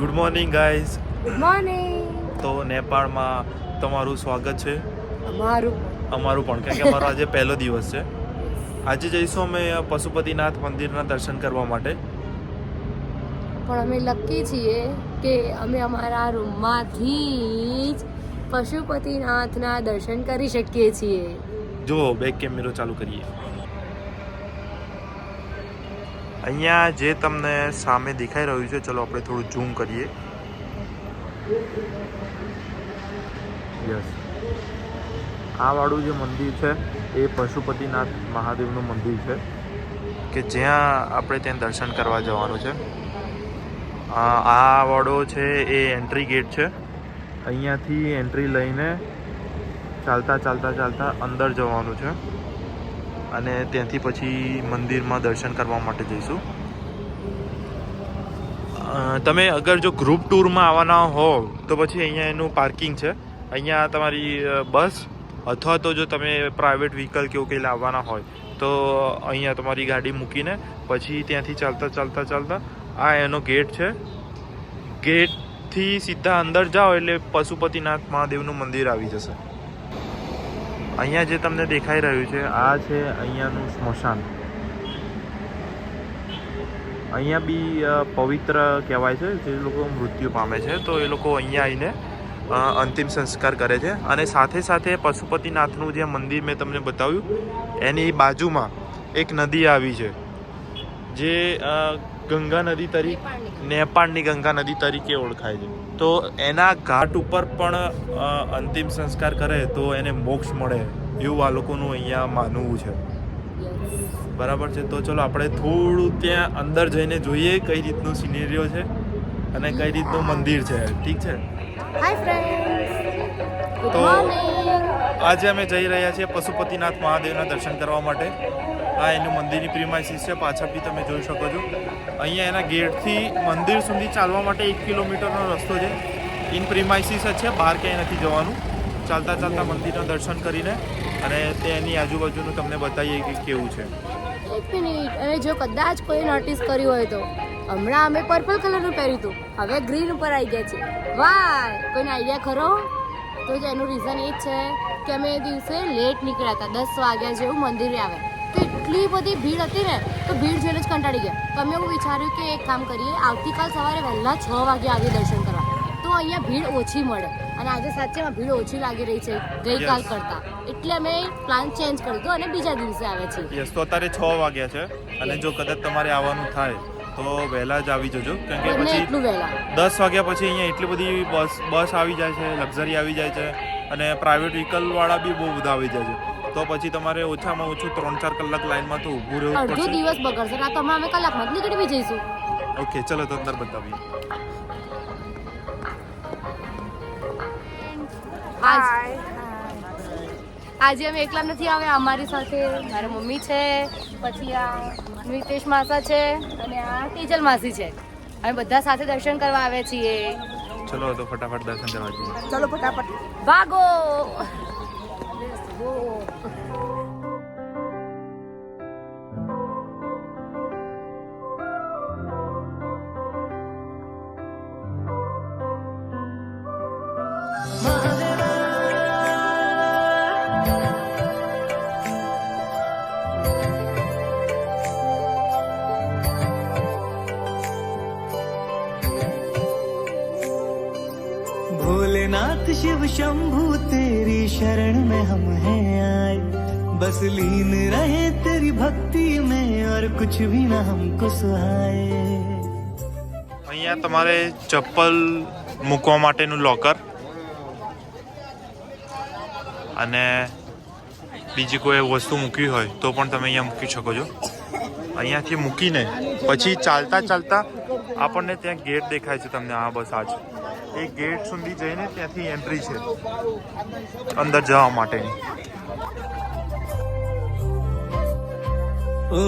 Good morning guys morning તો નેપાળમાં તમારું સ્વાગત છે. અમારું અમારું પણ કારણ કે અમારો આજે પહેલો દિવસ છે. આજે જઈશું અમે પશુપતિનાથ મંદિરના દર્શન કરવા માટે. પણ અમે લકી છીએ કે અમે અમારા રૂમમાંથી જ પશુપતિનાથના દર્શન કરી શકીએ છીએ. જો બેક કેમેરો ચાલુ કરીએ. અહીંયા જે તમને સામે દેખાઈ રહ્યું છે, ચલો આપણે થોડું ઝૂમ કરીએ. યસ આ વાળું જે મંદિર છે, એ પશુપતિનાથ મહાદેવનું મંદિર છે, કે જ્યાં આપણે ત્યાં દર્શન કરવા જવાનું છે. આ વાળો છે, એ એન્ટ્રી ગેટ છે. અહીંયાથી એન્ટ્રી લઈને ચાલતા ચાલતા ચાલતા અંદર જવાનું છે. અને ત્યાંથી પછી મંદિરમાં દર્શન કરવા માટે જઈશું. તમે અગર જો ગ્રુપ ટૂરમાં આવવાના હો તો પછી અહીંયા એનું પાર્કિંગ છે. અહીંયા તમારી બસ અથવા તો જો તમે પ્રાઇવેટ વ્હીકલ કે એવું કંઈ લાવવાના હોય, તો અહીંયા તમારી ગાડી મૂકીને પછી ત્યાંથી ચાલતા ચાલતા ચાલતા આ એનો ગેટ છે. ગેટથી સીધા અંદર જાઓ એટલે પશુપતિનાથ મહાદેવનું મંદિર આવી જશે. અહીંયા જે તમને દેખાઈ રહ્યું છે, આ છે અહીંયાનું સ્મશાન. અહીંયા બી પવિત્ર કહેવાય છે, જે લોકો મૃત્યુ પામે છે, તો એ લોકો અહીંયા આવીને અંતિમ સંસ્કાર કરે છે. અને સાથે સાથે પશુપતિનાથનું જે મંદિર મેં તમને બતાવ્યું, એની બાજુમાં એક નદી આવી છે, જે ગંગા નદી તરીકે નેપાળની ગંગા નદી તરીકે ઓળખાય છે. તો એના ઘાટ ઉપર પણ અંતિમ સંસ્કાર કરે તો એને મોક્ષ મળે એવું આ લોકોનું અહીંયા માનવું છે. બરાબર છે? તો ચલો આપણે થોડું ત્યાં અંદર જઈને જોઈએ કઈ રીતનું સિનેરિયો છે અને કઈ રીતનું મંદિર છે. ઠીક છે? તો- આજે અમે જઈ રહ્યા છીએ પશુપતિનાથ મહાદેવના દર્શન કરવા માટે. આ એનું મંદિરની પ્રિમાઇસીસ છે, પાછળ બી તમે જોઈ શકો છો. અહીંયા એના ગેટથી મંદિર સુધી ચાલવા માટે એક કિલોમીટરનો રસ્તો છે. ઇન પ્રિમાઇસીસ જ છે, બહાર ક્યાંય નથી જવાનું. ચાલતા ચાલતા મંદિરના દર્શન કરીને અને તેની આજુબાજુનું તમને બતાવીએ કે કેવું છે. એક અને જો કદાચ કોઈ નોટિસ કર્યું હોય તો. હમણાં અમે પર્પલ કલરનું પહેર્યું હતું. હવે ગ્રીન ઉપર આવી ગયા છે વાય કોઈને આઈડિયા ખરો? તો જ એનું રીઝન એ જ છે કે અમે એ દિવસે લેટ નીકળ્યા હતા. દસ વાગ્યા જેવું મંદિરે આવે એટલી બધી ભીડ હતી ને તો ભીડ જોઈને જ કંટાળી ગયા. તો અમે એવું વિચાર્યું કે એક કામ કરીએ આવતીકાલ સવારે વહેલા છ વાગે આવી દર્શન કરવા. તો અહીંયા ભીડ ઓછી મળે. અને આજે સાચેમાં ભીડ ઓછી લાગી રહી છે ગઈકાલ કરતા. એટલે અમે પ્લાન ચેન્જ કરી દીધો અને બીજા દિવસે આવે છે. યસ તો અત્યારે છ વાગ્યા છે. અને જો કદાચ તમારે આવવાનું થાય તો વહેલા જ આવી જજો. કારણ કે પછી દસ વાગ્યા પછી અહીંયા એટલી બધી બસ બસ આવી જાય છે લક્ઝરી આવી જાય છે. અને પ્રાઇવેટ વ્હીકલવાળા બી બહુ બધા આવી જાય છે. તો પછી તમારે ઓછામાં ઓછું ત્રણ ચાર કલાક લાઈનમાં તો ઊભું રહેવું અડધો દિવસ બગડશે ના તો અમે કલાકમાં જ નીકળી બી જઈશું. ઓકે ચલો તો અંદર બતાવીએ. આજે અમે એકલા નથી આવ્યા અમારી સાથે મારા મમ્મી છે પછી આ નિતેશ માસા છે અને આ તેજલ માસી છે. અમે બધા સાથે દર્શન કરવા આવ્યા છીએ. ચલો તો ફટાફટ દર્શન કરવા જઈએ. ચલો ફટાફટ. ભાગો. भोलेनाथ शिव शंभु तेरी शरण में हम हैं आए बस लीन रहे तेरी भक्ति में और कुछ भी ना हमको सुहाए અહીંયા તમારે ચપ્પલ મૂકવા માટેનું લોકર અને બીજી કોઈ વસ્તુ મૂકવી હોય તો પણ તમે અહીંયા મૂકી શકો છો અહીંયાથી મૂકીને પછી ચાલતા ચાલતા આપણને ત્યાં ગેટ દેખાય છે તમને આ બસ આ છે એ ગેટ સુધી જઈને ત્યાંથી એન્ટ્રી છે અંદર જવા માટેની ओ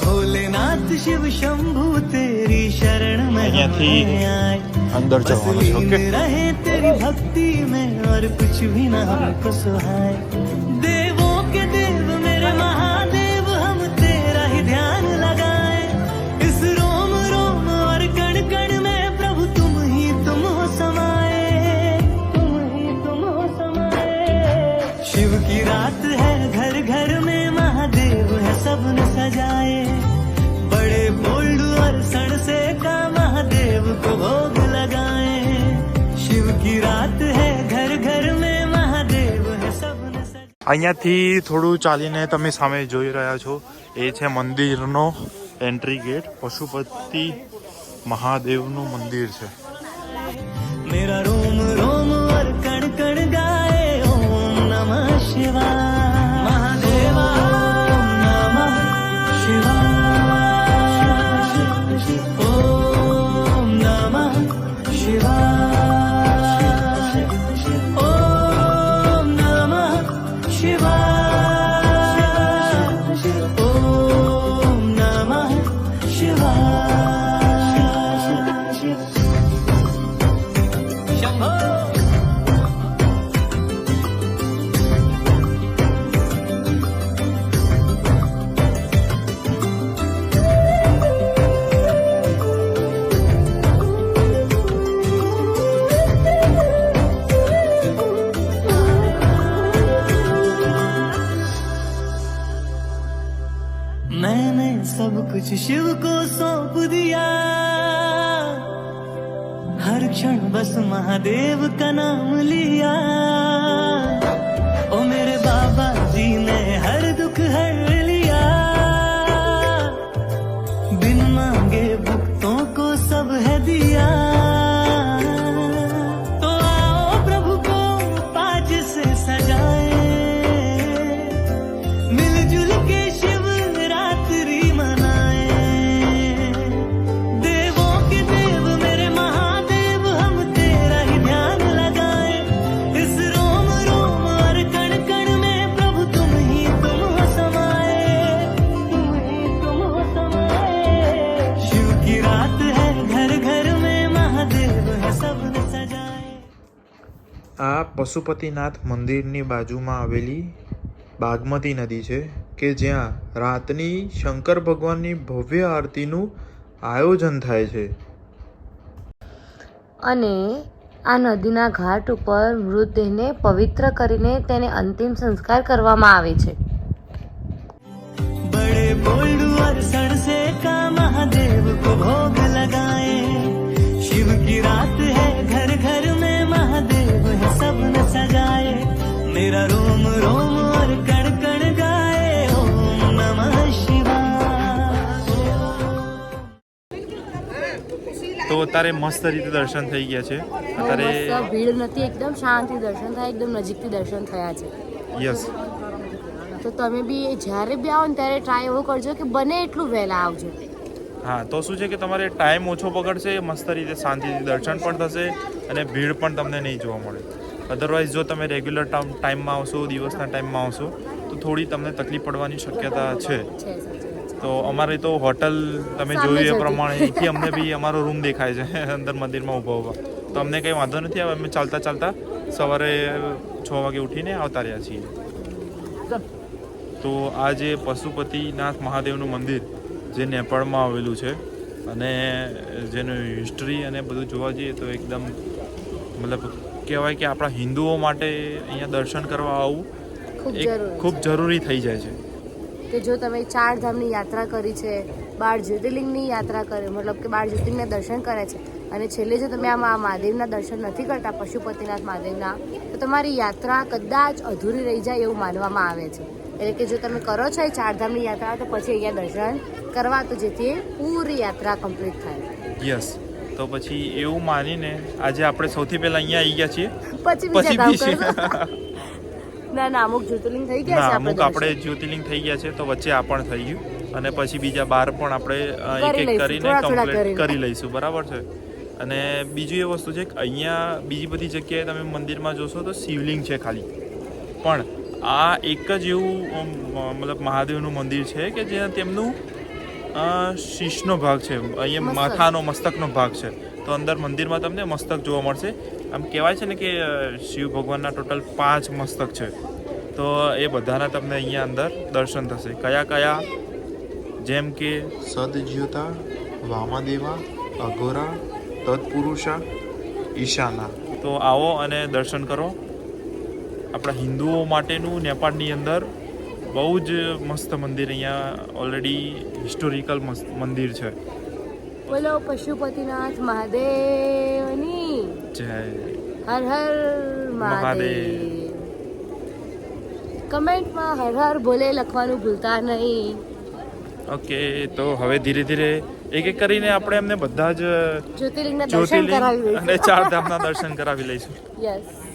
भोलेनाथ शिव शंभु तेरी शरण में हम અહીંયાથી हैं आए અંદર बस જવાનું છે लीन ઓકે रहे तेरी भक्ति में और कुछ भी ना हमको सुहाए आए बड़े बोल्ड और सण से का महादेव को भोग लगाए। शिव की रात है घर घर में महादेव है અહીંયાથી થોડું ચાલીને તમે સામે જોઈ રહ્યા છો એ છે મંદિરનો એન્ટ્રી ગેટ પશુપતિ મહાદેવનું મંદિર છે મેરા રોમ રોમ Bye. शिव को सौंप दिया हर क्षण बस महादेव का नाम लिया આ પશુપતિનાથ મંદિરની બાજુમાં આવેલી બાગમતી નદી છે કે જ્યાં રાતની શંકર ભગવાનની ભવ્ય આરતીનું આયોજન થાય છે. અને આ નદીના ઘાટ ઉપર મૃતદેહને પવિત્ર કરીને તેને અંતિમ સંસ્કાર કરવામાં આવે છે. બડે બોલ્ડ અરસણ સે કા મહાદેવ કો ભોગ લગાએ તો અત્યારે મસ્ત રીતે દર્શન થઈ ગયા છે. અત્યારે ભીડ નથી એકદમ શાંતિ દર્શન થાય એકદમ નજીકથી દર્શન થયા છે. યસ. તો તમે બી જ્યારે બી આવો ને ત્યારે ટ્રાય એવો કરજો કે બને એટલું વહેલા આવજો. હા તો શું છે કે તમારે ટાઈમ ઓછો પકડશે મસ્ત રીતે શાંતિથી દર્શન પણ થશે અને ભીડ પણ તમને નહીં જોવા મળે. અધરવાઇઝ જો તમે રેગ્યુલર ટાઈમમાં આવશો દિવસના ટાઈમમાં આવશો તો થોડી તમને તકલીફ પડવાની શક્યતા છે. તો અમારે તો હોટલ તમે જોયું એ પ્રમાણે અહીંથી અમને બી અમારો રૂમ દેખાય છે અંદર મંદિરમાં ઊભા ઊભા. તો અમને કંઈ વાંધો નથી આવે અમે ચાલતા ચાલતા સવારે છ વાગે ઉઠીને આવતા રહ્યા છીએ. તો આ જે પશુપતિનાથ મહાદેવનું મંદિર જે નેપાળમાં આવેલું છે અને જેનું હિસ્ટ્રી અને બધું જોવા જઈએ તો એકદમ મતલબ કહેવાય કે આપણા હિન્દુઓ માટે અહીંયા દર્શન કરવા આવવું એક ખૂબ જરૂરી થઈ જાય છે. કે જો તમે ચાર ધામની યાત્રા કરી છે બાર જ્યોતિર્લિંગની યાત્રા કરી મતલબ કે બાર જ્યોતિર્લિંગના દર્શન કરે છે અને છેલ્લે જો તમે આમાં આ મહાદેવના દર્શન નથી કરતા પશુપતિનાથ મહાદેવના તો તમારી યાત્રા કદાચ અધૂરી રહી જાય એવું માનવામાં આવે છે. એટલે કે જો તમે કરો છો એ ચારધામની યાત્રા તો પછી અહીંયા દર્શન કરવા તો જેથી પૂરી યાત્રા કમ્પ્લીટ થાય. યસ તો પછી એવું માનીને આજે આપણે સૌથી પહેલા અહીંયા આવી ગયા છીએ. પછી પછી બીજા. ના ના અમુક જ્યોતિર્લિંગ થઈ ગયા છે અમુક આપણે જ્યોતિર્લિંગ થઈ ગયા છે તો વચ્ચે આ પણ થઈ ગયું. અને પછી બીજા બાર પણ આપણે એક એક કરીને કમ્પ્લીટ કરી લઈશું બરાબર છે? અને બીજું એ વસ્તુ છે કે અહીંયા બીજી બધી જગ્યાએ તમે મંદિરમાં જોશો તો શિવલિંગ છે ખાલી. પણ આ એક જ એવું મતલબ મહાદેવનું મંદિર છે કે જ્યાં તેમનું શીશનો ભાગ છે. અહીંયા માથાનો મસ્તકનો ભાગ છે. તો અંદર મંદિરમાં તમને મસ્તક જોવા મળશે. આમ કહેવાય છે ને કે શિવ ભગવાનના ટોટલ પાંચ મસ્તક છે. તો એ બધાના તમને અહીંયા અંદર દર્શન થશે. કયા કયા? જેમ કે સદજ્યોતા વામાદેવા અઘોરા તત્પુરુષા ઈશાના. તો આવો અને દર્શન કરો. આપણા હિન્દુઓ માટેનું નેપાળની અંદર બહુ જ મસ્ત મંદિર અહીંયા ઓલરેડી હિસ્ટોરિકલ મંદિર છે. બોલો પશુપતિનાથ મહાદેવની. જય હર હર મહાદેવ. કમેન્ટમાં હર હર ભોલે લખવાનું ભૂલતા નહીં. ઓકે તો હવે ધીરે ધીરે એક એક કરીને આપણે એમને બધા જ જ્યોતિર્લિંગના દર્શન કરાવી અને ચાર ધામના દર્શન કરાવી લઈશું. યસ